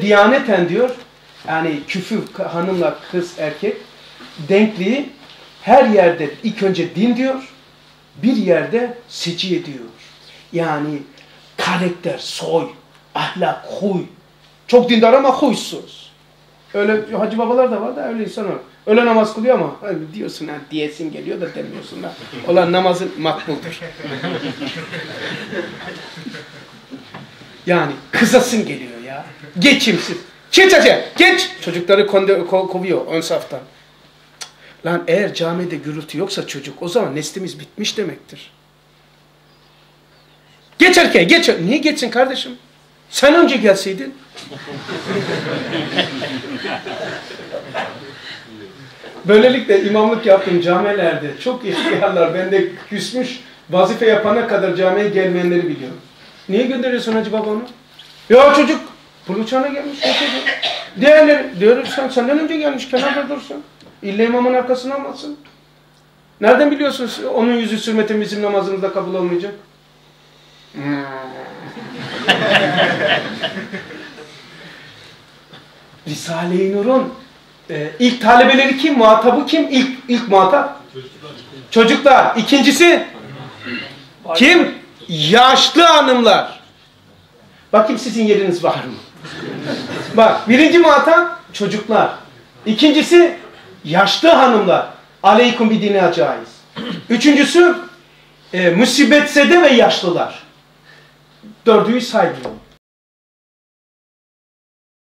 Diyaneten diyor, yani küfür hanımla kız erkek denkliği her yerde ilk önce din diyor, bir yerde seciye diyor. Yani karakter, soy, ahlak, huy. Çok dindar ama huysuz. Öyle hacı babalar da var da öyle insan var. Öyle namaz kılıyor ama hani diyorsun ha diyesin geliyor da demiyorsun ha. Olan namazın makbuldur. yani kızasın geliyor. Geçimsiz. Geç hacı, geç. Çocukları konde, ko kovuyor ön saftan. Lan eğer camide gürültü yoksa çocuk o zaman neslimiz bitmiş demektir. Geç erkeğe geç. Niye geçsin kardeşim? Sen önce gelseydin. Böylelikle imamlık yaptım camilerde. Çok ihtiyarlar bende küsmüş. Vazife yapana kadar camiye gelmeyenleri biliyorum. Niye gönderiyorsun Hacı Baba onu? Ya çocuk Buluçan'a gelmiş. Diğerleri diyor sen senden önce gelmiş kenarda dursun. İlle imamın arkasına almasın. Nereden biliyorsunuz onun yüzü sürmetin bizim namazımızda kabul olmayacak? Hmm. Risale-i Nur'un e, ilk talebeleri kim? Muhatabı kim? İlk, ilk muhatap? Çocuklar. Çocuklar. İkincisi? Kim? Yaşlı hanımlar. Bakayım sizin yeriniz var mı? Bak birinci muhatap çocuklar. İkincisi yaşlı hanımlar. Aleykum bir dine acayız. Üçüncüsü e, musibetzede ve yaşlılar. Dördüyü saymıyor.